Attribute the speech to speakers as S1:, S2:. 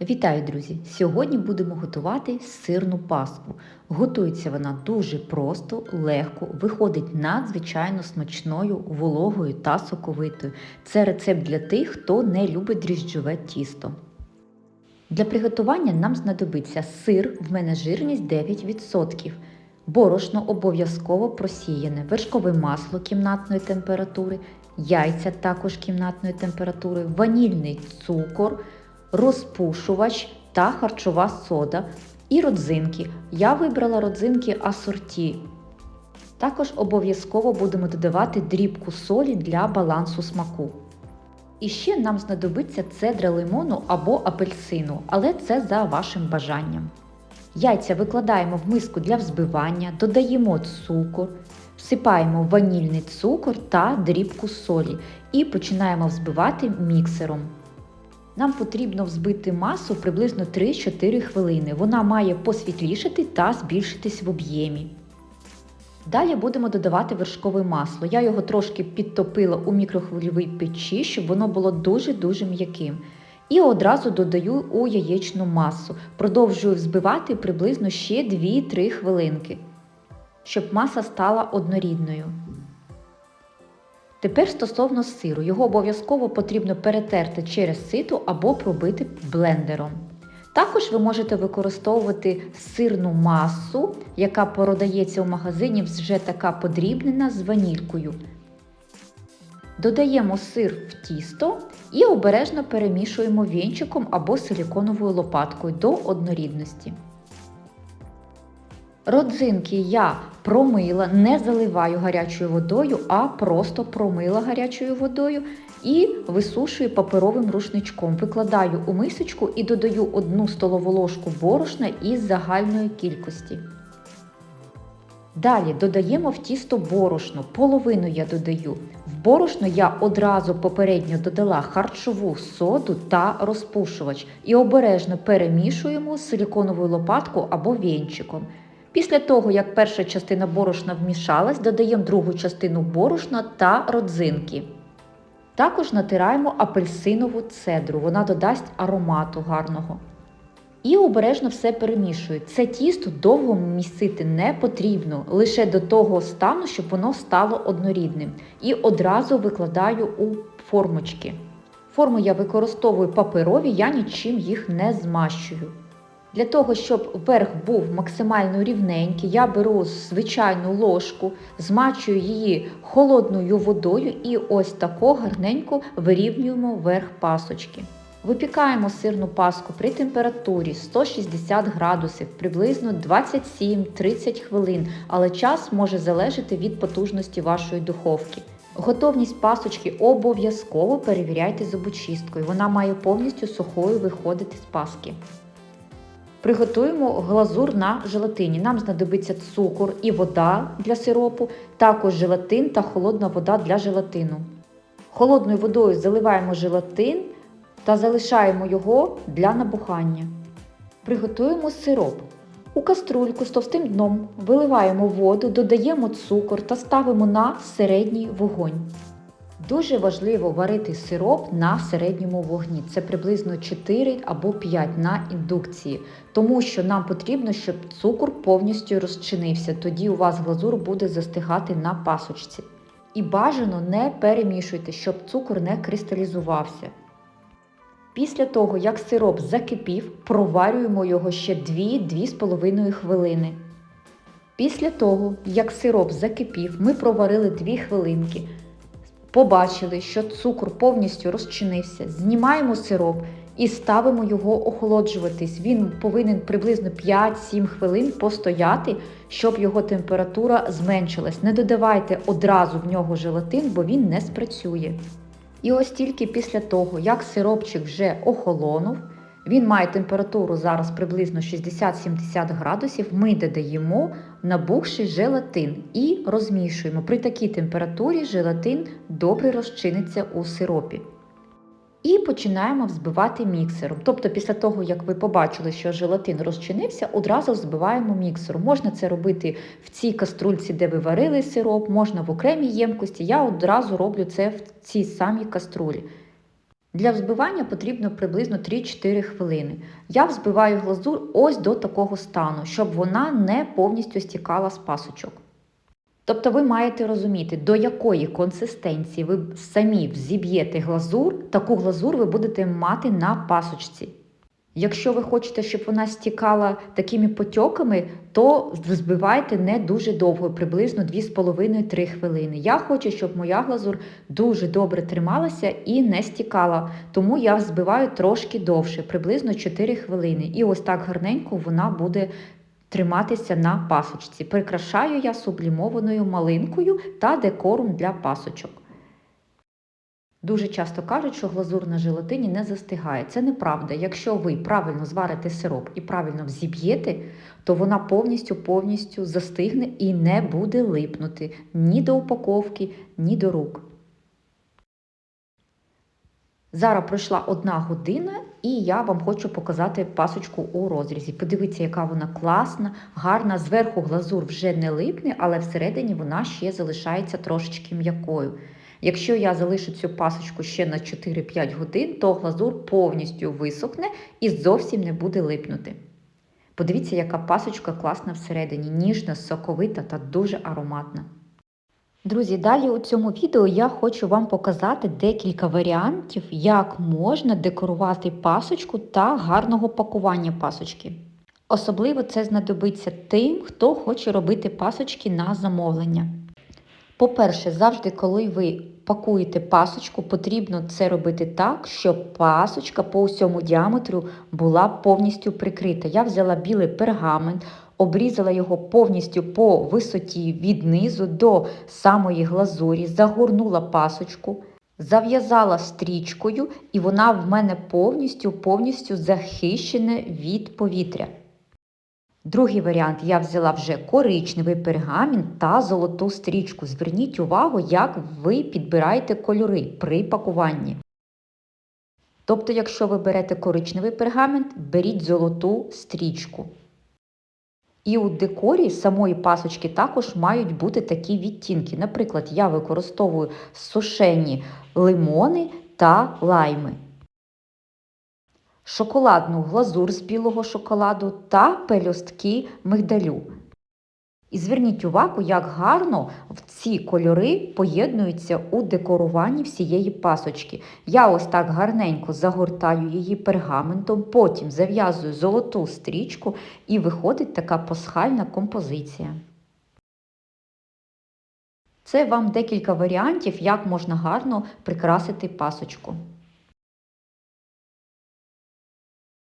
S1: Вітаю, друзі! Сьогодні будемо готувати сирну паску. Готується вона дуже просто, легко, виходить надзвичайно смачною, вологою та соковитою. Це рецепт для тих, хто не любить дріжджове тісто. Для приготування нам знадобиться сир, в мене жирність 9%, борошно обов'язково просіяне, вершкове масло кімнатної температури, яйця також кімнатної температури, ванільний цукор, розпушувач та харчова сода і родзинки. Я вибрала родзинки асорті. Також обов'язково будемо додавати дрібку солі для балансу смаку. І ще нам знадобиться цедра лимону або апельсину, але це за вашим бажанням. Яйця викладаємо в миску для взбивання, додаємо цукор, всипаємо ванільний цукор та дрібку солі і починаємо взбивати міксером. Нам потрібно взбити масу приблизно 3-4 хвилини. Вона має посвітлішати та збільшитись в об'ємі. Далі будемо додавати вершкове масло. Я його трошки підтопила у мікрохвильовій печі, щоб воно було дуже-дуже м'яким. І одразу додаю у яєчну масу. Продовжую взбивати приблизно ще 2-3 хвилинки, щоб маса стала однорідною. Тепер стосовно сиру, його обов'язково потрібно перетерти через сито або пробити блендером. Також ви можете використовувати сирну масу, яка продається у магазині вже така подрібнена з ванількою. Додаємо сир в тісто і обережно перемішуємо вінчиком або силіконовою лопаткою до однорідності. Родзинки я промила, не заливаю гарячою водою, а просто промила гарячою водою і висушую паперовим рушничком. Викладаю у мисочку і додаю 1 столову ложку борошна із загальної кількості. Далі додаємо в тісто борошно, половину я додаю. В борошно я одразу попередньо додала харчову соду та розпушувач і обережно перемішуємо силіконовою лопаткою або вінчиком. Після того, як перша частина борошна вмішалась, додаємо другу частину борошна та родзинки. Також натираємо апельсинову цедру, вона додасть аромату гарного. І обережно все перемішую. Це тісто довго місити не потрібно, лише до того стану, щоб воно стало однорідним. І одразу викладаю у формочки. Форму я використовую паперові, я нічим їх не змащую. Для того, щоб верх був максимально рівненький, я беру звичайну ложку, змачую її холодною водою і ось тако гарненько вирівнюємо верх пасочки. Випікаємо сирну паску при температурі 160 градусів приблизно 27-30 хвилин, але час може залежати від потужності вашої духовки. Готовність пасочки обов'язково перевіряйте зубочисткою, вона має повністю сухою виходити з паски. Приготуємо глазур на желатині. Нам знадобиться цукор і вода для сиропу, також желатин та холодна вода для желатину. Холодною водою заливаємо желатин та залишаємо його для набухання. Приготуємо сироп. У каструльку з товстим дном виливаємо воду, додаємо цукор та ставимо на середній вогонь. Дуже важливо варити сироп на середньому вогні. Це приблизно 4 або 5 на індукції, тому що нам потрібно, щоб цукор повністю розчинився. Тоді у вас глазур буде застигати на пасочці. І бажано не перемішуйте, щоб цукор не кристалізувався. Після того, як сироп закипів, проварюємо його ще 2-2,5 хвилини. Після того, як сироп закипів, ми проварили 2 хвилинки. Побачили, що цукор повністю розчинився, знімаємо сироп і ставимо його охолоджуватись. Він повинен приблизно 5-7 хвилин постояти, щоб його температура зменшилась. Не додавайте одразу в нього желатин, бо він не спрацює. І ось тільки після того, як сиропчик вже охолонув, він має температуру зараз приблизно 60-70 градусів, ми додаємо набухший желатин і розмішуємо. При такій температурі желатин добре розчиниться у сиропі. І починаємо взбивати міксером. Тобто, після того, як ви побачили, що желатин розчинився, одразу взбиваємо міксером. Можна це робити в цій каструльці, де ви варили сироп, можна в окремій ємкості. Я одразу роблю це в цій самій каструлі. Для взбивання потрібно приблизно 3-4 хвилини. Я взбиваю глазур ось до такого стану, щоб вона не повністю стікала з пасочок. Тобто ви маєте розуміти, до якої консистенції ви самі взіб'єте глазур, таку глазур ви будете мати на пасочці. Якщо ви хочете, щоб вона стікала такими потьоками, то взбивайте не дуже довго, приблизно 2,5-3 хвилини. Я хочу, щоб моя глазур дуже добре трималася і не стікала, тому я взбиваю трошки довше, приблизно 4 хвилини. І ось так гарненько вона буде триматися на пасочці. Прикрашаю я сублімованою малинкою та декором для пасочок. Дуже часто кажуть, що глазур на желатині не застигає. Це неправда. Якщо ви правильно зварите сироп і правильно взіб'єте, то вона повністю повністю застигне і не буде липнути ні до упаковки, ні до рук. Зараз пройшла одна година, і я вам хочу показати пасочку у розрізі. Подивіться, яка вона класна, гарна. Зверху глазур вже не липне, але всередині вона ще залишається трошечки м'якою. Якщо я залишу цю пасочку ще на 4-5 годин, то глазур повністю висохне і зовсім не буде липнути. Подивіться, яка пасочка класна всередині, ніжна, соковита та дуже ароматна. Друзі, далі у цьому відео я хочу вам показати декілька варіантів, як можна декорувати пасочку та гарного пакування пасочки. Особливо це знадобиться тим, хто хоче робити пасочки на замовлення. По-перше, завжди, коли ви пакуєте пасочку, потрібно це робити так, щоб пасочка по всьому діаметру була повністю прикрита. Я взяла білий пергамент, обрізала його повністю по висоті від низу до самої глазурі, загорнула пасочку, зав'язала стрічкою, і вона в мене повністю повністю захищена від повітря. Другий варіант я взяла вже коричневий пергамент та золоту стрічку. Зверніть увагу, як ви підбираєте кольори при пакуванні. Тобто, якщо ви берете коричневий пергамент, беріть золоту стрічку. І у декорі самої пасочки також мають бути такі відтінки. Наприклад, я використовую сушені лимони та лайми шоколадну глазур з білого шоколаду та пелюстки мигдалю. І зверніть увагу, як гарно в ці кольори поєднуються у декоруванні всієї пасочки. Я ось так гарненько загортаю її пергаментом, потім зав'язую золоту стрічку і виходить така пасхальна композиція. Це вам декілька варіантів, як можна гарно прикрасити пасочку.